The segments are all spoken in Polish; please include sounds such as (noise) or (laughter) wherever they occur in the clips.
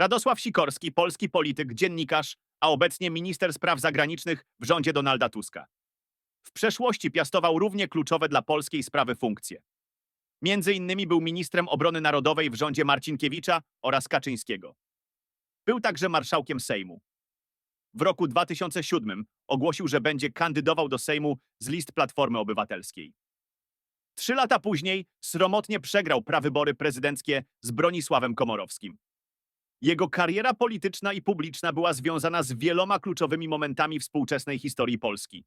Radosław Sikorski, polski polityk, dziennikarz, a obecnie minister spraw zagranicznych w rządzie Donalda Tuska. W przeszłości piastował równie kluczowe dla polskiej sprawy funkcje. Między innymi był ministrem obrony narodowej w rządzie Marcinkiewicza oraz Kaczyńskiego. Był także marszałkiem Sejmu. W roku 2007 ogłosił, że będzie kandydował do Sejmu z list Platformy Obywatelskiej. Trzy lata później sromotnie przegrał prawybory prezydenckie z Bronisławem Komorowskim. Jego kariera polityczna i publiczna była związana z wieloma kluczowymi momentami współczesnej historii Polski.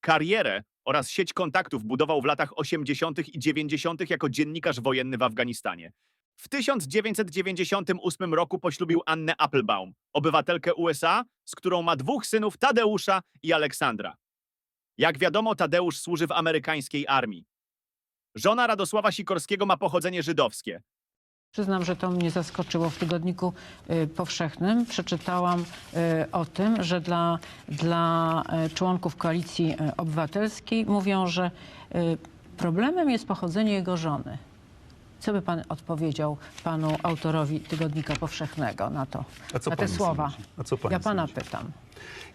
Karierę oraz sieć kontaktów budował w latach 80. i 90. jako dziennikarz wojenny w Afganistanie. W 1998 roku poślubił Annę Applebaum, obywatelkę USA, z którą ma dwóch synów Tadeusza i Aleksandra. Jak wiadomo, Tadeusz służy w amerykańskiej armii. Żona Radosława Sikorskiego ma pochodzenie żydowskie. Przyznam, że to mnie zaskoczyło w tygodniku y, powszechnym. Przeczytałam y, o tym, że dla, dla y, członków koalicji obywatelskiej mówią, że problemem jest pochodzenie jego żony. Co by pan odpowiedział panu autorowi tygodnika powszechnego na to, A co na te słowa? sądzi? A co ja pana sądzi? pytam.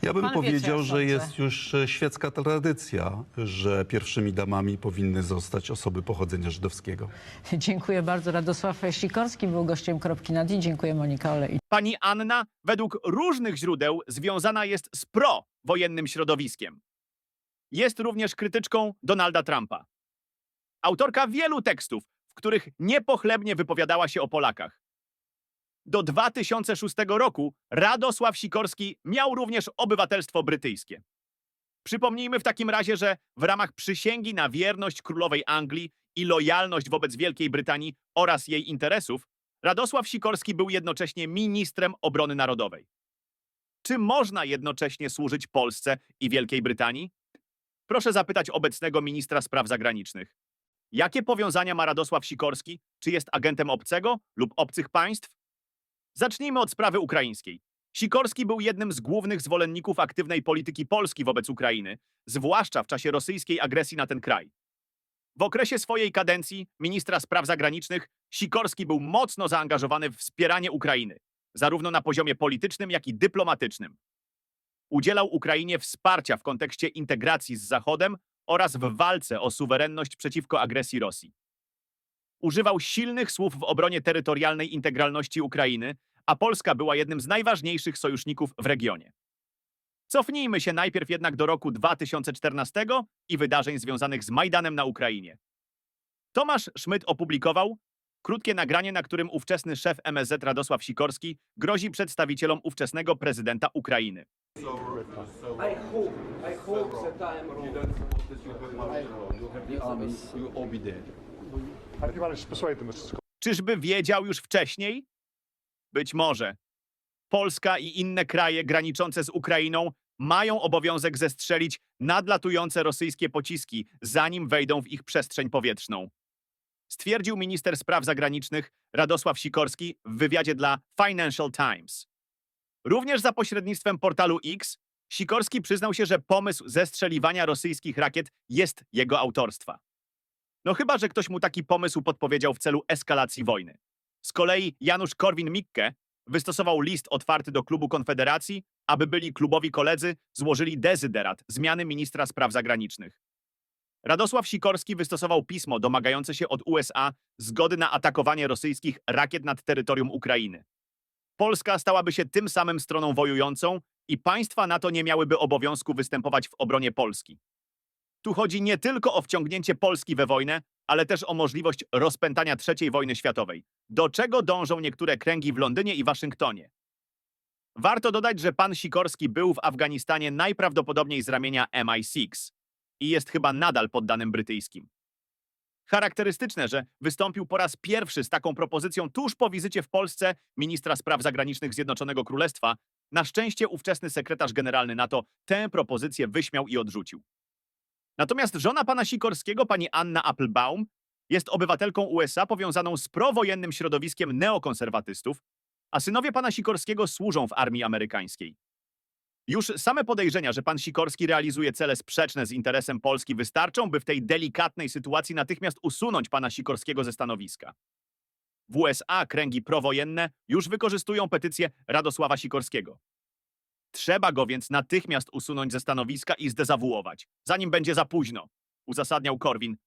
Ja bym Pan powiedział, ja że sądzę. jest już e, świecka tradycja, że pierwszymi damami powinny zostać osoby pochodzenia żydowskiego. (laughs) Dziękuję bardzo. Radosław Sikorski był gościem Kropki na dzień. Dziękuję Monika Olej. Pani Anna, według różnych źródeł, związana jest z pro-wojennym środowiskiem. Jest również krytyczką Donalda Trumpa. Autorka wielu tekstów, których niepochlebnie wypowiadała się o Polakach. Do 2006 roku Radosław Sikorski miał również obywatelstwo brytyjskie. Przypomnijmy w takim razie, że w ramach przysięgi na wierność królowej Anglii i lojalność wobec Wielkiej Brytanii oraz jej interesów, Radosław Sikorski był jednocześnie ministrem obrony narodowej. Czy można jednocześnie służyć Polsce i Wielkiej Brytanii? Proszę zapytać obecnego ministra spraw zagranicznych. Jakie powiązania ma Radosław Sikorski? Czy jest agentem obcego lub obcych państw? Zacznijmy od sprawy ukraińskiej. Sikorski był jednym z głównych zwolenników aktywnej polityki Polski wobec Ukrainy, zwłaszcza w czasie rosyjskiej agresji na ten kraj. W okresie swojej kadencji ministra spraw zagranicznych Sikorski był mocno zaangażowany w wspieranie Ukrainy, zarówno na poziomie politycznym, jak i dyplomatycznym. Udzielał Ukrainie wsparcia w kontekście integracji z Zachodem oraz w walce o suwerenność przeciwko agresji Rosji. Używał silnych słów w obronie terytorialnej integralności Ukrainy, a Polska była jednym z najważniejszych sojuszników w regionie. Cofnijmy się najpierw jednak do roku 2014 i wydarzeń związanych z Majdanem na Ukrainie. Tomasz Szmyt opublikował krótkie nagranie, na którym ówczesny szef MSZ Radosław Sikorski grozi przedstawicielom ówczesnego prezydenta Ukrainy. I hope, I hope that I am wrong. Czyżby wiedział już wcześniej? Być może. Polska i inne kraje graniczące z Ukrainą mają obowiązek zestrzelić nadlatujące rosyjskie pociski, zanim wejdą w ich przestrzeń powietrzną. Stwierdził minister spraw zagranicznych Radosław Sikorski w wywiadzie dla Financial Times. Również za pośrednictwem portalu X Sikorski przyznał się, że pomysł zestrzeliwania rosyjskich rakiet jest jego autorstwa. No chyba, że ktoś mu taki pomysł podpowiedział w celu eskalacji wojny. Z kolei Janusz Korwin-Mikke wystosował list otwarty do klubu Konfederacji, aby byli klubowi koledzy złożyli dezyderat zmiany ministra spraw zagranicznych. Radosław Sikorski wystosował pismo domagające się od USA zgody na atakowanie rosyjskich rakiet nad terytorium Ukrainy. Polska stałaby się tym samym stroną wojującą i państwa NATO nie miałyby obowiązku występować w obronie Polski. Tu chodzi nie tylko o wciągnięcie Polski we wojnę, ale też o możliwość rozpętania III wojny światowej, do czego dążą niektóre kręgi w Londynie i Waszyngtonie. Warto dodać, że pan Sikorski był w Afganistanie najprawdopodobniej z ramienia MI6 i jest chyba nadal poddanym brytyjskim. Charakterystyczne, że wystąpił po raz pierwszy z taką propozycją tuż po wizycie w Polsce ministra spraw zagranicznych Zjednoczonego Królestwa. Na szczęście ówczesny sekretarz generalny NATO tę propozycję wyśmiał i odrzucił. Natomiast żona pana Sikorskiego, pani Anna Applebaum, jest obywatelką USA powiązaną z prowojennym środowiskiem neokonserwatystów, a synowie pana Sikorskiego służą w armii amerykańskiej. Już same podejrzenia, że pan Sikorski realizuje cele sprzeczne z interesem Polski wystarczą, by w tej delikatnej sytuacji natychmiast usunąć pana Sikorskiego ze stanowiska. W USA kręgi prowojenne już wykorzystują petycję Radosława Sikorskiego. Trzeba go więc natychmiast usunąć ze stanowiska i zdezawuować, zanim będzie za późno, uzasadniał Korwin.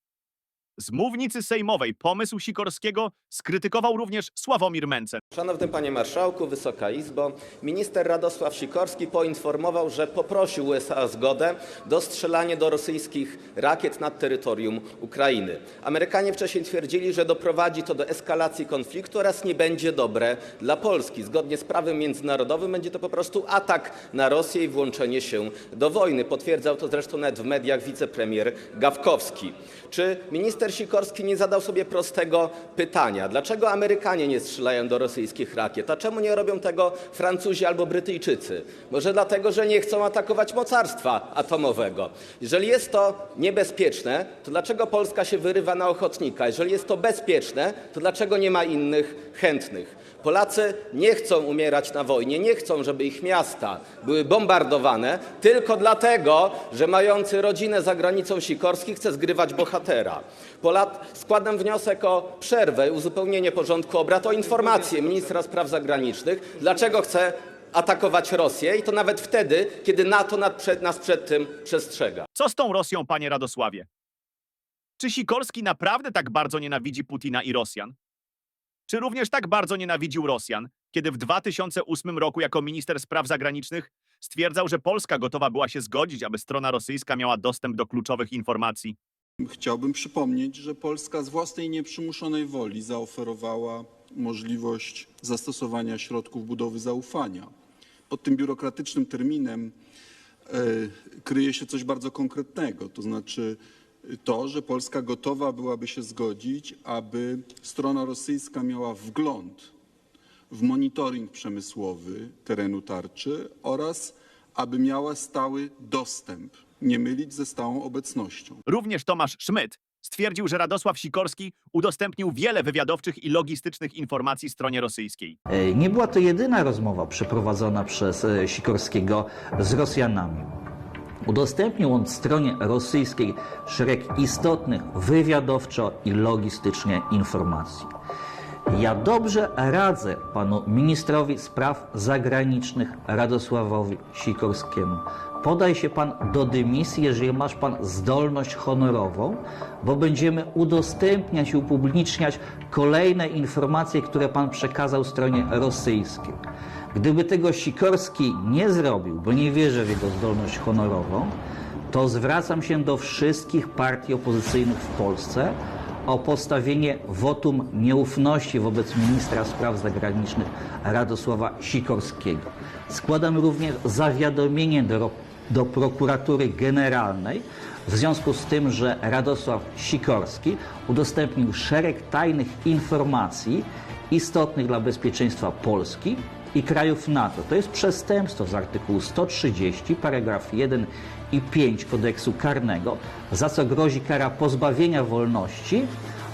Z mównicy sejmowej pomysł Sikorskiego skrytykował również Sławomir Mencen. Szanowny Panie Marszałku, Wysoka Izbo, minister Radosław Sikorski poinformował, że poprosił USA o zgodę do strzelania do rosyjskich rakiet nad terytorium Ukrainy. Amerykanie wcześniej twierdzili, że doprowadzi to do eskalacji konfliktu oraz nie będzie dobre dla Polski. Zgodnie z prawem międzynarodowym będzie to po prostu atak na Rosję i włączenie się do wojny. Potwierdzał to zresztą nawet w mediach wicepremier Gawkowski. Czy minister Sikorski nie zadał sobie prostego pytania, dlaczego Amerykanie nie strzelają do rosyjskich rakiet, a czemu nie robią tego Francuzi albo Brytyjczycy? Może dlatego, że nie chcą atakować mocarstwa atomowego. Jeżeli jest to niebezpieczne, to dlaczego Polska się wyrywa na ochotnika? Jeżeli jest to bezpieczne, to dlaczego nie ma innych chętnych? Polacy nie chcą umierać na wojnie, nie chcą, żeby ich miasta były bombardowane, tylko dlatego, że mający rodzinę za granicą Sikorski chce zgrywać bohatera. Składam wniosek o przerwę i uzupełnienie porządku obrad o informację ministra spraw zagranicznych, dlaczego chce atakować Rosję i to nawet wtedy, kiedy NATO nas przed tym przestrzega. Co z tą Rosją, panie Radosławie? Czy Sikorski naprawdę tak bardzo nienawidzi Putina i Rosjan? Czy również tak bardzo nienawidził Rosjan, kiedy w 2008 roku jako minister spraw zagranicznych stwierdzał, że Polska gotowa była się zgodzić, aby strona rosyjska miała dostęp do kluczowych informacji? Chciałbym przypomnieć, że Polska z własnej nieprzymuszonej woli zaoferowała możliwość zastosowania środków budowy zaufania. Pod tym biurokratycznym terminem e, kryje się coś bardzo konkretnego, to znaczy to, że Polska gotowa byłaby się zgodzić, aby strona rosyjska miała wgląd w monitoring przemysłowy terenu tarczy oraz aby miała stały dostęp, nie mylić ze stałą obecnością. Również Tomasz Szmyt stwierdził, że Radosław Sikorski udostępnił wiele wywiadowczych i logistycznych informacji stronie rosyjskiej. E, Nie była to jedyna rozmowa przeprowadzona przez e, Sikorskiego z Rosjanami. Udostępnił on stronie rosyjskiej szereg istotnych wywiadowczo i logistycznie informacji. Ja dobrze radzę panu ministrowi spraw zagranicznych Radosławowi Sikorskiemu. Podaj się pan do dymisji, jeżeli masz pan zdolność honorową, bo będziemy udostępniać i upubliczniać kolejne informacje, które pan przekazał stronie rosyjskiej. Gdyby tego Sikorski nie zrobił, bo nie wierzę w jego zdolność honorową, to zwracam się do wszystkich partii opozycyjnych w Polsce o postawienie wotum nieufności wobec ministra spraw zagranicznych Radosława Sikorskiego. Składam również zawiadomienie do, do prokuratury generalnej w związku z tym, że Radosław Sikorski udostępnił szereg tajnych informacji istotnych dla bezpieczeństwa Polski i krajów NATO. To jest przestępstwo z artykułu 130, paragraf 1 i 5 kodeksu karnego, za co grozi kara pozbawienia wolności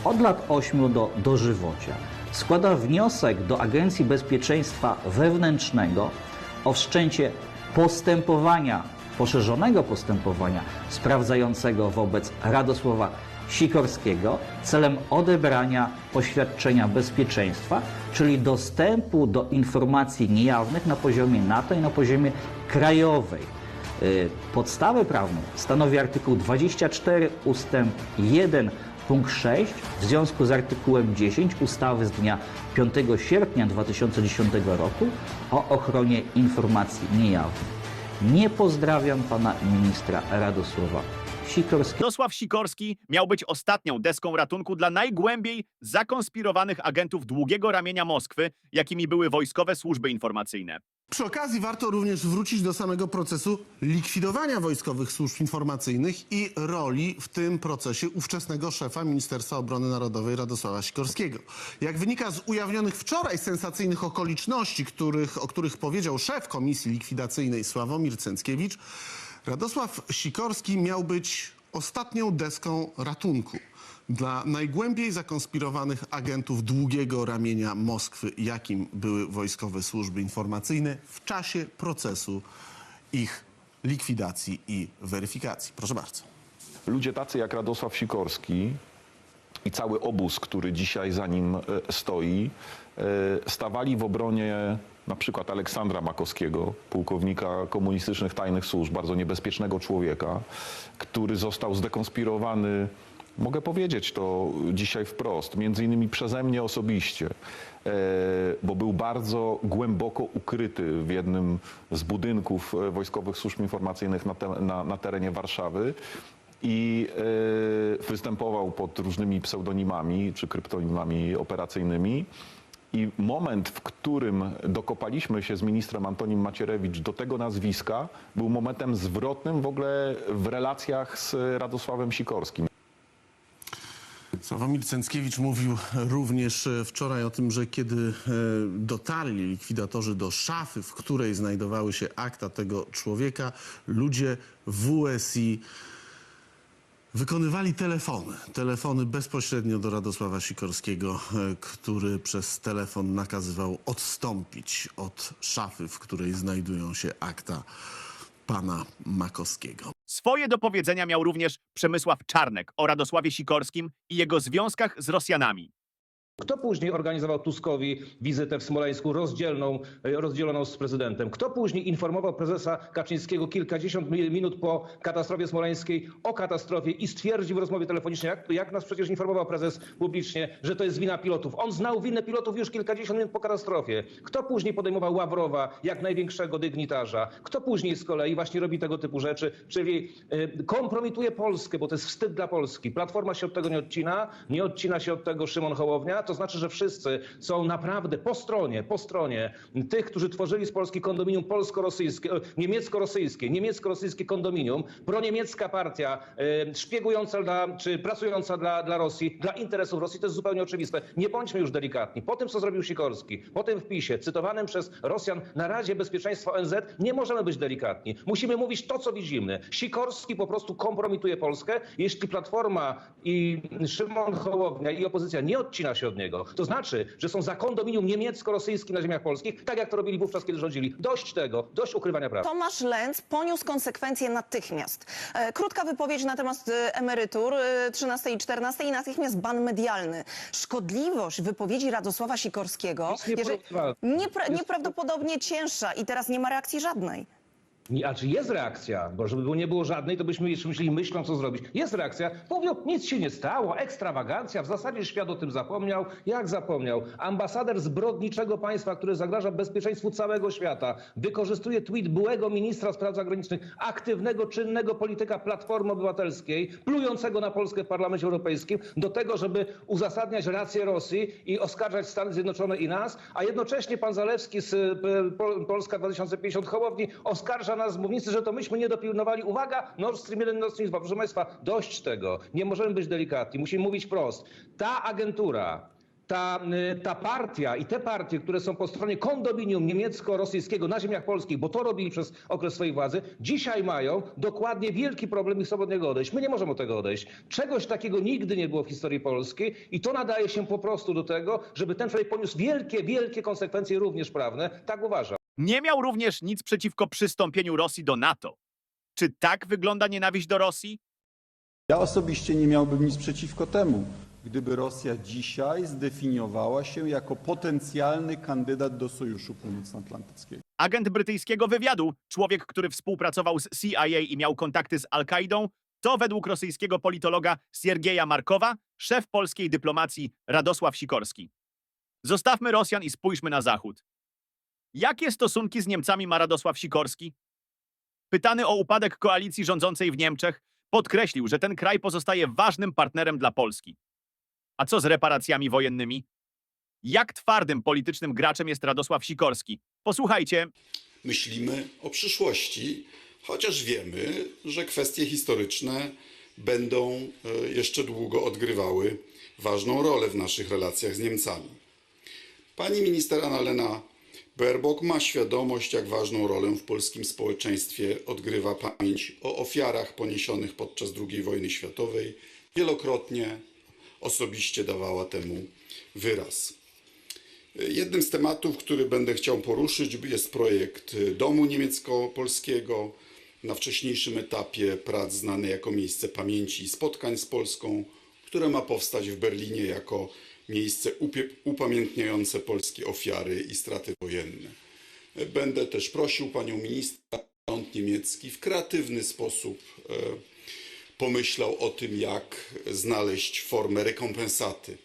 od lat 8 do dożywocia. Składa wniosek do Agencji Bezpieczeństwa Wewnętrznego o wszczęcie postępowania, poszerzonego postępowania sprawdzającego wobec Radosława Sikorskiego celem odebrania poświadczenia bezpieczeństwa, czyli dostępu do informacji niejawnych na poziomie NATO i na poziomie krajowej. Y, Podstawę prawną stanowi artykuł 24 ustęp 1 punkt 6 w związku z artykułem 10 ustawy z dnia 5 sierpnia 2010 roku o ochronie informacji niejawnych. Nie pozdrawiam pana ministra Radosława Sikorskiego. Radosław Sikorski miał być ostatnią deską ratunku dla najgłębiej zakonspirowanych agentów długiego ramienia Moskwy, jakimi były wojskowe służby informacyjne. Przy okazji warto również wrócić do samego procesu likwidowania wojskowych służb informacyjnych i roli w tym procesie ówczesnego szefa Ministerstwa Obrony Narodowej Radosława Sikorskiego. Jak wynika z ujawnionych wczoraj sensacyjnych okoliczności, których, o których powiedział szef Komisji Likwidacyjnej Sławomir Cęckiewicz, Radosław Sikorski miał być ostatnią deską ratunku dla najgłębiej zakonspirowanych agentów długiego ramienia Moskwy, jakim były wojskowe służby informacyjne w czasie procesu ich likwidacji i weryfikacji. Proszę bardzo. Ludzie tacy jak Radosław Sikorski i cały obóz, który dzisiaj za nim e, stoi, e, stawali w obronie na przykład Aleksandra Makowskiego, pułkownika komunistycznych tajnych służb, bardzo niebezpiecznego człowieka, który został zdekonspirowany, mogę powiedzieć to dzisiaj wprost, między innymi przeze mnie osobiście, e, bo był bardzo głęboko ukryty w jednym z budynków e, Wojskowych Służb Informacyjnych na, te, na, na terenie Warszawy i e, występował pod różnymi pseudonimami czy kryptonimami operacyjnymi. I moment, w którym dokopaliśmy się z ministrem Antonim Macierewicz do tego nazwiska, był momentem zwrotnym w ogóle w relacjach z Radosławem Sikorskim. Sławomir Cęckiewicz mówił również e, wczoraj o tym, że kiedy e, dotarli likwidatorzy do szafy, w której znajdowały się akta tego człowieka, ludzie WSI wykonywali telefony. Telefony bezpośrednio do Radosława Sikorskiego, e, który przez telefon nakazywał odstąpić od szafy, w której znajdują się akta pana Makowskiego. Swoje do powiedzenia miał również Przemysław Czarnek o Radosławie Sikorskim i jego związkach z Rosjanami. Kto później organizował Tuskowi wizytę w Smoleńsku rozdzielną, e, rozdzieloną z prezydentem? Kto później informował prezesa Kaczyńskiego kilkadziesiąt mi- minut po katastrofie smoleńskiej o katastrofie i stwierdził w rozmowie telefonicznej, jak, jak nas przecież informował prezes publicznie, że to jest wina pilotów. On znał winę pilotów już kilkadziesiąt minut po katastrofie. Kto później podejmował Ławrowa jak największego dygnitarza? Kto później z kolei właśnie robi tego typu rzeczy, czyli e, kompromituje Polskę, bo to jest wstyd dla Polski. Platforma się od tego nie odcina, nie odcina się od tego Szymon Hołownia, to znaczy, że wszyscy są naprawdę po stronie, po stronie tych, którzy tworzyli z Polski kondominium polsko-rosyjskie, e, niemiecko-rosyjskie, niemiecko-rosyjskie kondominium, proniemiecka partia, e, szpiegująca dla, czy pracująca dla, dla Rosji, dla interesów Rosji, to jest zupełnie oczywiste. Nie bądźmy już delikatni. Po tym, co zrobił Sikorski, po tym wpisie, cytowanym przez Rosjan na Radzie Bezpieczeństwa ONZ, nie możemy być delikatni. Musimy mówić to, co widzimy. Sikorski po prostu kompromituje Polskę. Jeśli Platforma i Szymon Hołownia i opozycja nie odcina się od to znaczy, że są za kondominium niemiecko-rosyjskim na ziemiach polskich, tak jak to robili wówczas, kiedy rządzili. Dość tego, dość ukrywania prawa. Tomasz Lenz poniósł konsekwencje natychmiast. E, Krótka wypowiedź na temat e, emerytur e, 13 i 14 i natychmiast ban medialny. Szkodliwość wypowiedzi Radosława Sikorskiego Jest nieporównywalna. niepra- nieprawdopodobnie cięższa i teraz nie ma reakcji żadnej. A czy jest reakcja? Bo żeby nie było żadnej, to byśmy jeszcze myśleli, myślą, co zrobić. Jest reakcja. Mówią, nic się nie stało, ekstrawagancja, w zasadzie świat o tym zapomniał. Jak zapomniał? Ambasador zbrodniczego państwa, które zagraża bezpieczeństwu całego świata, wykorzystuje tweet byłego ministra spraw zagranicznych, aktywnego, czynnego polityka Platformy Obywatelskiej, plującego na Polskę w Parlamencie Europejskim, do tego, żeby uzasadniać rację Rosji i oskarżać Stany Zjednoczone i nas, a jednocześnie pan Zalewski z e, Pol- Polska 2050 Hołowni oskarża nas z mównicy, że to myśmy nie dopilnowali. Uwaga, Nord Stream 1, Nord Stream 2. Proszę Państwa, dość tego. Nie możemy być delikatni. Musimy mówić wprost. Ta agentura, ta, y, ta partia i te partie, które są po stronie kondominium niemiecko-rosyjskiego na ziemiach polskich, bo to robili przez okres swojej władzy, dzisiaj mają dokładnie wielki problem i chcą od odejść. My nie możemy od tego odejść. Czegoś takiego nigdy nie było w historii Polski i to nadaje się po prostu do tego, żeby ten człowiek poniósł wielkie, wielkie konsekwencje również prawne. Tak uważam. Nie miał również nic przeciwko przystąpieniu Rosji do NATO. Czy tak wygląda nienawiść do Rosji? Ja osobiście nie miałbym nic przeciwko temu, gdyby Rosja dzisiaj zdefiniowała się jako potencjalny kandydat do Sojuszu Północnoatlantyckiego. Agent brytyjskiego wywiadu, człowiek, który współpracował z CIA i miał kontakty z Al-Kaidą, to według rosyjskiego politologa Siergieja Markowa szef polskiej dyplomacji Radosław Sikorski. Zostawmy Rosjan i spójrzmy na Zachód. Jakie stosunki z Niemcami ma Radosław Sikorski? Pytany o upadek koalicji rządzącej w Niemczech, podkreślił, że ten kraj pozostaje ważnym partnerem dla Polski. A co z reparacjami wojennymi? Jak twardym politycznym graczem jest Radosław Sikorski? Posłuchajcie, Myślimy o przyszłości, chociaż wiemy, że kwestie historyczne będą e, jeszcze długo odgrywały ważną rolę w naszych relacjach z Niemcami. Pani minister Annalena Baerbock ma świadomość, jak ważną rolę w polskim społeczeństwie odgrywa pamięć o ofiarach poniesionych podczas II wojny światowej. Wielokrotnie osobiście dawała temu wyraz. Jednym z tematów, który będę chciał poruszyć, jest projekt Domu Niemiecko-Polskiego. Na wcześniejszym etapie prac znany jako miejsce pamięci i spotkań z Polską które ma powstać w Berlinie jako miejsce upamiętniające polskie ofiary i straty wojenne. Będę też prosił panią ministra, rząd niemiecki w kreatywny sposób e, pomyślał o tym, jak znaleźć formę rekompensaty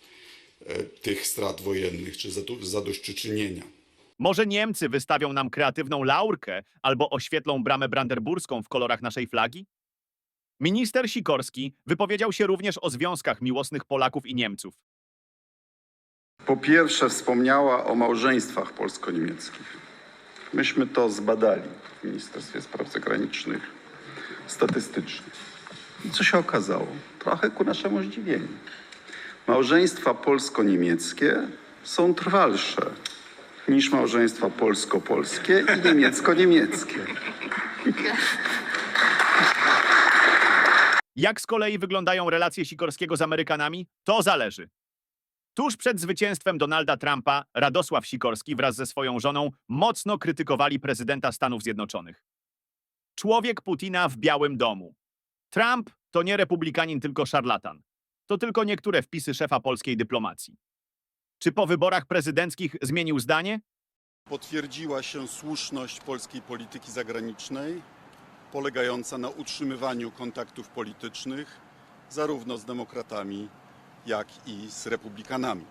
e, tych strat wojennych czy zadośćuczynienia. Może Niemcy wystawią nam kreatywną laurkę albo oświetlą bramę brandenburską w kolorach naszej flagi? Minister Sikorski wypowiedział się również o związkach miłosnych Polaków i Niemców. Po pierwsze, wspomniała o małżeństwach polsko-niemieckich. Myśmy to zbadali w Ministerstwie Spraw Zagranicznych statystycznie. I co się okazało? Trochę ku naszemu zdziwieniu. Małżeństwa polsko-niemieckie są trwalsze niż małżeństwa polsko-polskie i niemiecko-niemieckie. Jak z kolei wyglądają relacje Sikorskiego z Amerykanami? To zależy. Tuż przed zwycięstwem Donalda Trumpa Radosław Sikorski wraz ze swoją żoną mocno krytykowali prezydenta Stanów Zjednoczonych. Człowiek Putina w Białym Domu. Trump to nie republikanin, tylko szarlatan. To tylko niektóre wpisy szefa polskiej dyplomacji. Czy po wyborach prezydenckich zmienił zdanie? Potwierdziła się słuszność polskiej polityki zagranicznej, polegająca na utrzymywaniu kontaktów politycznych zarówno z demokratami, jak i z republikanami.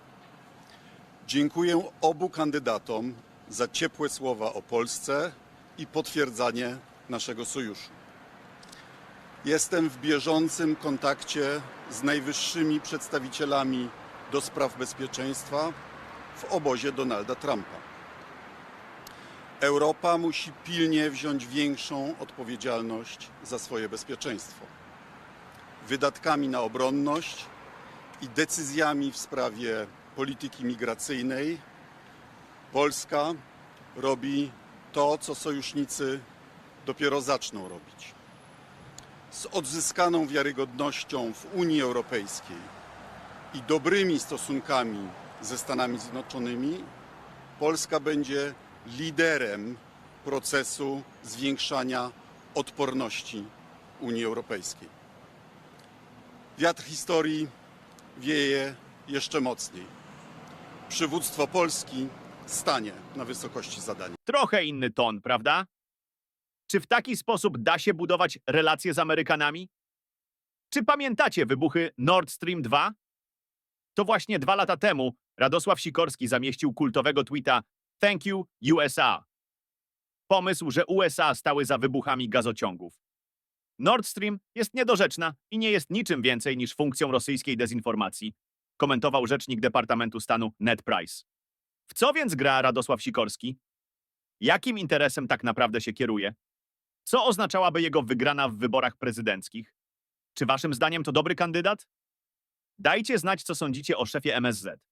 Dziękuję obu kandydatom za ciepłe słowa o Polsce i potwierdzanie naszego sojuszu. Jestem w bieżącym kontakcie z najwyższymi przedstawicielami do spraw bezpieczeństwa w obozie Donalda Trumpa. Europa musi pilnie wziąć większą odpowiedzialność za swoje bezpieczeństwo. Wydatkami na obronność i decyzjami w sprawie polityki migracyjnej Polska robi to, co sojusznicy dopiero zaczną robić. Z odzyskaną wiarygodnością w Unii Europejskiej i dobrymi stosunkami ze Stanami Zjednoczonymi Polska będzie liderem procesu zwiększania odporności Unii Europejskiej. Wiatr historii wieje jeszcze mocniej. Przywództwo Polski stanie na wysokości zadania. Trochę inny ton, prawda? Czy w taki sposób da się budować relacje z Amerykanami? Czy pamiętacie wybuchy Nord Stream 2? To właśnie dwa lata temu Radosław Sikorski zamieścił kultowego tweeta Thank you USA. Pomysł, że USA stały za wybuchami gazociągów. Nord Stream jest niedorzeczna i nie jest niczym więcej niż funkcją rosyjskiej dezinformacji, komentował rzecznik Departamentu Stanu Ned Price. W co więc gra Radosław Sikorski? Jakim interesem tak naprawdę się kieruje? Co oznaczałaby jego wygrana w wyborach prezydenckich? Czy waszym zdaniem to dobry kandydat? Dajcie znać, co sądzicie o szefie MSZ.